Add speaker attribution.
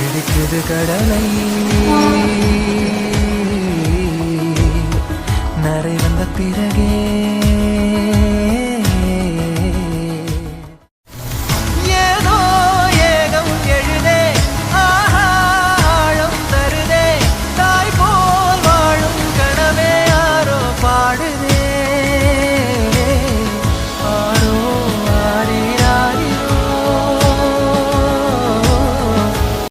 Speaker 1: பிடிக்குது கடலை. நரை வந்த பிறகே.